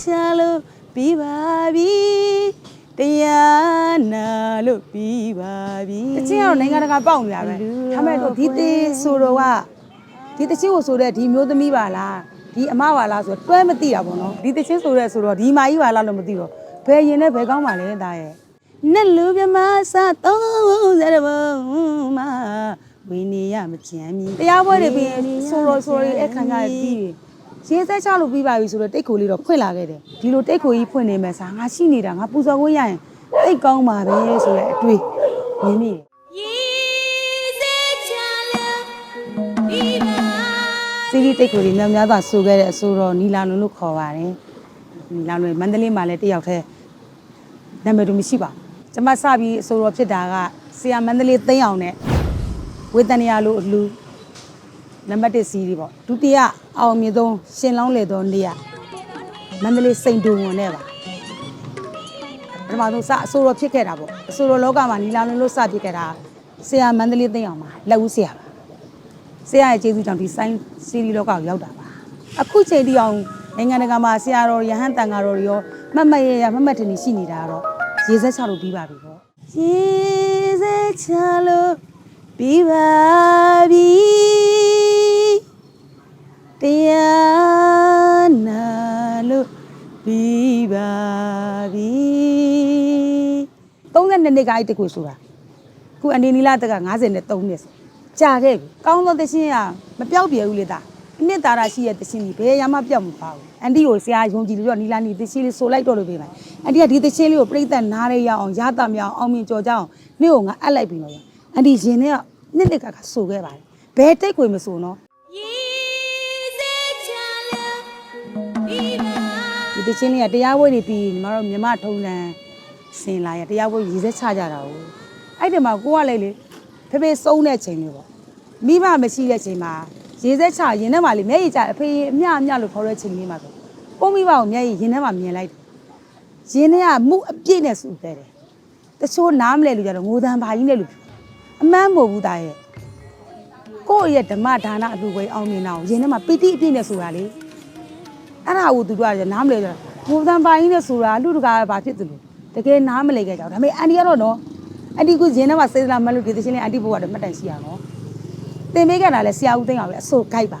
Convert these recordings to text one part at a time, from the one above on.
ချလို့ပြီးပါပြီတရားနာလို့ပြီးပါပြီတချင်းကတော့နိုင်ငံတကာပေါက်နေတာပဲဒါမဲ့တော့ဒီသေးဆိုတော့ကဒီတချင်းကိုဆိုတဲ့ဒီမျိုးသမီးပါလားဒီအမပါလားဆိုတော့တွဲမသိတာပေါ့နော်ဒီတချင်းဆိုတဲ့ဆိုတော့ဒီမာကြီးပါလားလို့မသိတော့ဘယ်ရင်နဲ့ဘယ်ကောင်းပါလဲတာရဲ့နဲ့လူပြမစားတော့ဇရဘမဝင်းနေရမကြမ်းမီတရားပွဲတွေပြီးရင်ဆိုတော့ဆိုတော့အခမ်းကြရပြီးပြီ ရေးသက်ချလို့ပြီးပါပြီဆိုတော့တိတ်ကိုလေးတော့ဖွင့်လာခဲ့တယ်ဒီလိုတိတ်ကိုကြီးဖွင့်နေမယ်စားငါရှိနေတာငါပူဇော်ခွင့်ရရင်တိတ်ကောင်းပါပဲဆိုတဲ့အတွေ့မြင်မိတယ်စီရီတိတ်ကိုတွေများများသာဆိုခဲ့တဲ့အဆိုတော်နီလာနုလို့ခေါ်ပါတယ်နီလာနုမန္တလေးမှာလည်းတယောက်တည်းနာမည်တူမရှိပါဘူးကျွန်မစပြီးအဆိုတော်ဖြစ်တာကဆရာမန္တလေးသိန်းအောင်နဲ့ဝေတနရလို့အလူ နံပါတ်1စီရီပေါ့ဒုတိယအောင်မြင်ဆုံးရှင်လောင်းလေတော်နေ့ကမန္တလေးစိန်တူဝင်နဲ့ပါပထမဆုံးစအဆိုတော်ဖြစ်ခဲ့တာပေါ့အဆိုတော်လောကမှာနီလာနုလို့စဖြစ်ခဲ့တာဆရာမန္တလေးသိန်းအောင်မှာလက်ဦးဆရာပါဆရာရဲ့ကျေးဇူးကြောင့်ဒီဆိုင်းစီရီလောကကိုရောက်တာပါအခုချိန်ဒီအောင်နိုင်ငံတကာမှာဆရာတော်ရဟန်းတန်ဃာတော်တွေရောမတ်မတ်ရရမတ်မတ်တင်နေရှိနေတာကတော့ရေစက်ချလို့ပြီးပါပြီပေါ့ရေစက်ချလို့ပြီးပါပြီ တရားနာလို့ပြီးပါပြီ32နှစ်ကအဲ့တကူဆိုတာခုအနေနီလာတက်က53နှစ်ဆိုကြာခဲ့ပြီကောင်းသောတခြင်းကမပြောက်ပြဲဘူးလေတာအနှစ်သာရရှိရဲ့တခြင်းကြီးဘယ်ရမှပြောက်မပါဘူးအန်တီကိုဆရာယုံကြည်လို့တော့နီလာနီတခြင်းလေးဆိုလိုက်တော့လို့ပြေးမယ်အန်တီကဒီတခြင်းလေးကိုပြိဿနားရရအောင်ရတာမြောင်အောင်မြင်ကြော်ကြအောင်နေ့ကိုငါအပ်လိုက်ပြီလို့အန်တီရင်ထဲကနှစ်နှစ်ကကဆိုခဲ့ပါတယ်ဘယ်တိတ်ခွေမဆိုနော် ဒီတခြင်းလေးကတရားဝဲတွေပြီးညီမတို့မြမထုံတန်းစင်လာရတရားဝဲရည်စက်ချကြတာ ਉਹ အဲ့ဒီမှာကိုကလည်းလေဖေဖေစုံးတဲ့ချိန်လေးပေါ့မိဘမရှိတဲ့ချိန်မှာရေစက်ချရင်ထဲမှာလေမျက်ရည်ကျအဖေအမျှအမျှလို့ခေါ်တဲ့ချိန်လေးမှာဆိုကိုမိဘကိုမျက်ရည်ရင်ထဲမှာမြင်လိုက်တယ်ရင်ထဲကမှုအပြည့်နဲ့စူခဲ့တယ်တချို့နားမလဲလို့ကြတော့ငိုတန်ဘာကြီးနဲ့လို့ပြောအမှန်မဟုတ်ဘူးသားရဲ့ကိုယ့်ရဲ့ဓမ္မဒါနအလူဝဲအောင်မြင်တာကိုရင်ထဲမှာပီတိအပြည့်နဲ့ဆိုတာလေ အဲ့ဒါကိုသူတို့ကနားမလဲကြတော့ငိုတန်ဘာကြီးနဲ့ဆိုတာလူတကာကဘာဖြစ်သလဲတကယ်နားမလဲကြကြတော့ဒါပေမဲ့အန်ဒီကတော့နော်အန်တီကရင်ထဲမှာစေးစလာမလို့ဒီသချင်းလေးအန်တီဘိုးကတော့မှတ်တိုင်ရှိရအောင်သင်ပေးခဲ့တာလဲဆရာဦးသိန်းအောင်ပဲအစိုးခိုက်ပါ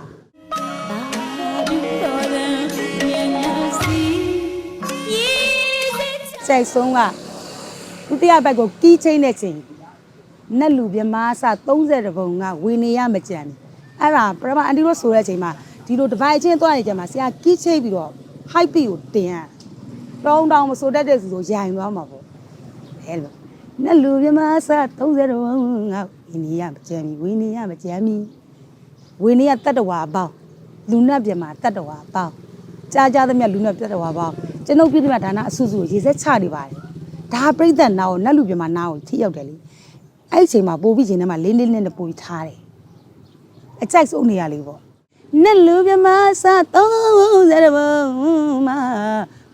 စိတ်ဆုံးကဒုတိယဘက်ကိုကီးချင်းတဲ့ချိန်နက်လူမြမားစ30ပုံကဝေနေရမကြံဘူးအဲ့ဒါပထမအန်တီတို့ဆိုတဲ့အချိန်မှာ ဒီလိုတစ်ပိုက်ချင်းသွားနေကြမှာဆရာကီးချိတ်ပြီးတော့ high beat ကိုတင်ရတောင်းတောင်းမဆိုတတ်တဲ့သူဆိုရိုင်သွားမှာပေါ့အဲ့လိုနတ်လူမြမဆာ30တော့ငါဝင်းနေရမကြမ်းမီဝင်းနေရမကြမ်းမီဝင်းနေရတတ္တဝါပေါင်းလူနတ်ပြမတတ္တဝါပေါင်းကြားကြားသမျှလူနတ်တတ္တဝါပေါင်းကျွန်ုပ်ပြည်သမျှဒါနအဆုစုကိုရေစက်ချနေပါတယ်ဒါပြိဿနာကိုနတ်လူပြမနာကိုထိရောက်တယ်လေအဲ့ဒီအချိန်မှာပိုးပြီးချိန်ထဲမှာလေးလေးနဲ့ပိုးပြီးထားတယ်အကြိုက်ဆုံးနေရလေးပေါ့ နတ်လူပြမဆာ30တော့မ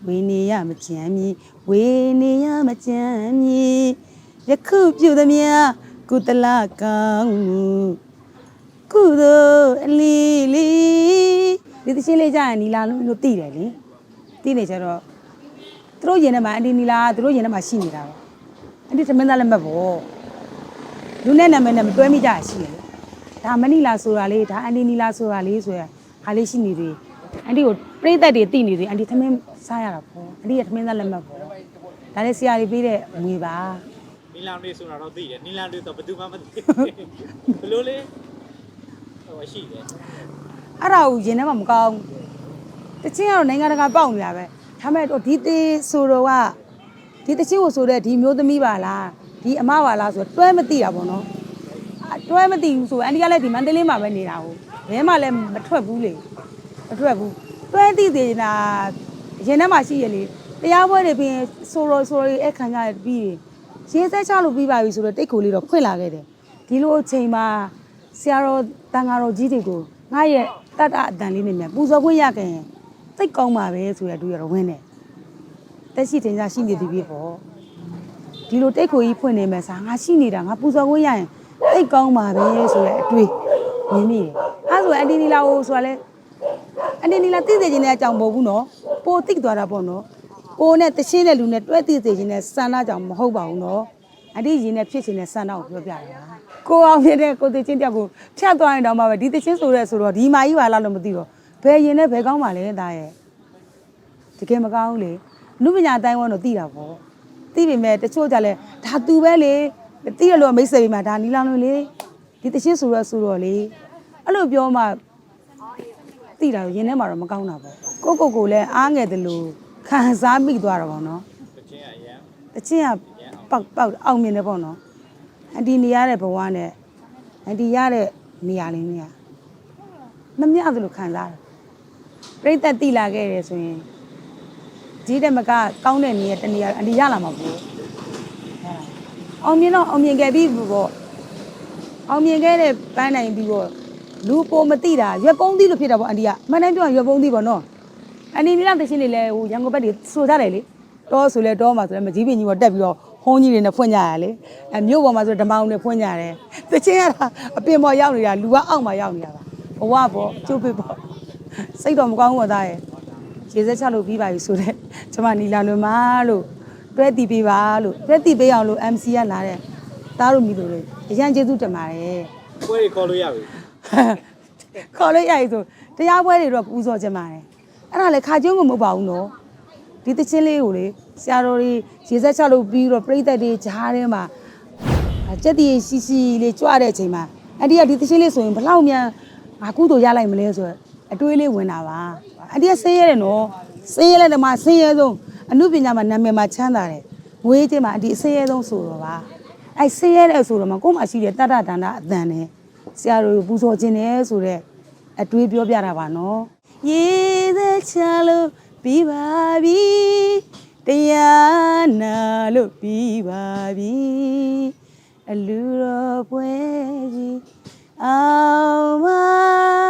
ဝင်းနေရမကြမ်းမီဝင်းနေရမကြမ်းမီယခုပြုသမျှကုသလကောင်းမှုကုသိုလ်အလီလီဒီသချင်းလေးကြာရင်နီလာလို့လို့သိတယ်လေသိနေကြတော့သူတို့ရင်ထဲမှာအန်တီနီလာကသူတို့ရင်ထဲမှာရှိနေတာပေါ့အန်တီသမင်းသားလက်မှတ်ပေါ့လူနဲ့နာမည်နဲ့မတွဲမိကြရရှိတယ်လေ ဒါမနီလာဆိုတာလေးဒါအန်တီနီလာဆိုတာလေးဆိုရဟာလေးရှိနေသေးအန်တီကိုပြိသက်တွေသိနေသေးအန်တီသမင်းစားရတာပေါ့အန်တီရဲ့သမင်းသားလက်မှတ်ပေါ့ဒါလေးဆရာကြီးပေးတဲ့ငွေပါနီလန်တွေဆိုတာတော့သိတယ်နီလန်တွေဆိုဘယ်သူမှမသိဘလို့လေဟိုရှိတယ်အဲ့ဒါကိုရင်ထဲမှာမကောင်းဘူးတချင်းကတော့နိုင်ငံတကာပေါက်နေတာပဲဒါမဲ့တော့ဒီသေးဆိုတော့ကဒီတချင်းကိုဆိုတဲ့ဒီမျိုးသမီးပါလားဒီအမပါလားဆိုတော့တွဲမသိတာပေါ့နော်အ တွဲမသိဘူးဆိုအန်ဒီကလည်းဒီမန္တလေးမှာပဲနေတာဟုတ်ဘဲမှလည်းမထွက်ဘူးလေမထွက်ဘူးတွဲသိသေးတာရင်ထဲမှာရှိရလေတရားပွဲတွေပြီးရင်ဆိုတော့ဆိုတော့အခမ်းကြရပြီးရင်ရေးဆက်ချလို့ပြီးပါပြီဆိုတော့တိတ်ကိုလေးတော့ဖွင့်လာခဲ့တယ်ဒီလိုအချိန်မှာဆရာတော်တန်ဃာတော်ကြီးတွေကိုငါရဲ့တတ်တာအတန်လေးနဲ့မြန်ပူဇော်ခွင့်ရခဲ့ရင်သိတ်ကောင်းပါပဲဆိုရတူရတော့ဝင်းတယ်တက်ရှိတင်စားရှိနေသည်ပြီပေါ့ဒီလိုတိတ်ကိုကြီးဖွင့်နေမယ်စားငါရှိနေတာငါပူဇော်ခွင့်ရရင် သိတ်ကောင်းပါပဲဆိုရအတွေ့မြင်မိတယ်အဲဆိုအန်တီနီလာကိုဆိုတာလဲအနေနီလာသိစေခြင်းတဲ့အကြောင်းမဟုတ်ဘူးနော်ပိုသိသွားတာပေါ့နော်ကိုနဲ့တရှင်းတဲ့လူနဲ့တွဲသိစေခြင်းနဲ့စန္ဒကြောင့်မဟုတ်ပါဘူးနော်အတိရင်နဲ့ဖြစ်ခြင်းနဲ့စန္ဒကိုပြောပြတာပါကိုအောင်ဖြစ်တဲ့ကိုသိချင်းတက်ကိုဖြတ်သွားရင်တော့မှပဲဒီသိချင်းဆိုရဲဆိုတော့ဒီမာကြီးပါလားလို့မသိတော့ဘယ်ရင်နဲ့ဘယ်ကောင်းပါလဲတာရဲ့တကယ်မကောင်းဘူးလေနုပညာအတိုင်းဝန်းတော့သိတာပေါ့သိပေမဲ့တချို့ကြလဲဒါသူပဲလေ သိရလို့မိတ်ဆွေမှာဒါနီလောင်လို့လေဒီသိချင်းဆိုရဲဆိုတော့လေအဲ့လိုပြောမှတိတာရင်ထဲမှာတော့မကောင်းတာပေါ့ကိုကိုကိုလည်းအားငယ်တယ်လို့ခံစားမိသွားတာပေါ့နော်တချင်းအရန်တချင်းကပေါက်ပေါက်အောင်မြင်တယ်ပေါ့နော်အန်တီနေရတဲ့ဘဝနဲ့အန်တီရတဲ့နေရာလေးနဲ့မမျှသလိုခံစားတယ်ပြိတ္တတိလာခဲ့တယ်ဆိုရင်ဒီတက်မကကောင်းတဲ့နေရာတနေရာအန်တီရလာမှာပေါ့ အောင်မြင်တော့အောင်မြင်ခဲ့ပြီပေါ့အောင်မြင်ခဲ့တဲ့ပန်းနိုင်ပြီးတော့လူပိုမသိတာရွက်ကုန်းသီးလို့ဖြစ်တာပေါ့အန်တီကမှန်တိုင်းပြောရင်ရွက်ကုန်းသီးပေါ့နော်အန်တီနီလာတချင်းနေလဲဟိုရန်ကုန်ဘက်တွေဆိုကြတယ်လေတောဆိုလဲတောမှာဆိုလဲမကြီးပင်ကြီးပေါ်တက်ပြီးတော့ဟုံးကြီးတွေနဲ့ဖွင့်ကြရလေအဲမြို့ပေါ်မှာဆိုဓမ္မအောင်တွေဖွင့်ကြတယ်တချင်းရတာအပင်ပေါ်ရောက်နေတာလူကအောက်မှာရောက်နေတာပါဘဝပေါ့ကျုပ်ဖြစ်ပေါ့စိတ်တော့မကောင်းဘူးသားရဲ့ရေစက်ချလို့ပြီးပါပြီဆိုတော့ကျမနီလာလွန်မာလို့ တွဲတီးပေးပါလို့တွဲတီးပေးအောင်လို့ MC ကလာတဲ့သားတို့မိတို့တွေအရန်ကျေးဇူးတင်ပါတယ်ပွဲတွေခေါ်လို့ရပြီခေါ်လို့ရည်ဆိုတရားပွဲတွေတော့ပူဇော်ခြင်းပါတယ်အဲ့ဒါလည်းခါကျုံးကမဟုတ်ပါဘူးနော်ဒီတချင်းလေးကိုလေဆရာတော်တွေရေစက်ချလို့ပြီးတော့ပြိသက်တွေကြားထဲမှာအာကြက်တီရှိရှိလေးကြွတဲ့အချိန်မှာအန်တီကဒီတချင်းလေးဆိုရင်ဘလောက်မြန်ငါကုသိုလ်ရလိုက်မလဲဆိုတော့အတွေးလေးဝင်တာပါအန်တီကဆင်းရဲတယ်နော်ဆင်းရဲတဲ့မှာဆင်းရဲဆုံး အမှုပညာမှာနာမည်မှာချမ်းသာတယ်ငွေချင်းမှာအန်တီအဆင်းရဲဆုံးဆိုတော့ပါအဲဆင်းရဲတဲ့ဆိုတော့မှကိုယ်မှရှိတဲ့တတ္တဒါနအတန်နဲ့ဆရာတို့ကိုပူဇော်ခြင်းတယ်ဆိုတော့အတွေးပြောပြတာပါနော်ရေသက်ချလို့ပြီးပါပြီတရားနာလို့ပြီးပါပြီအလူတော်ပွဲကြီးအောင်ပါ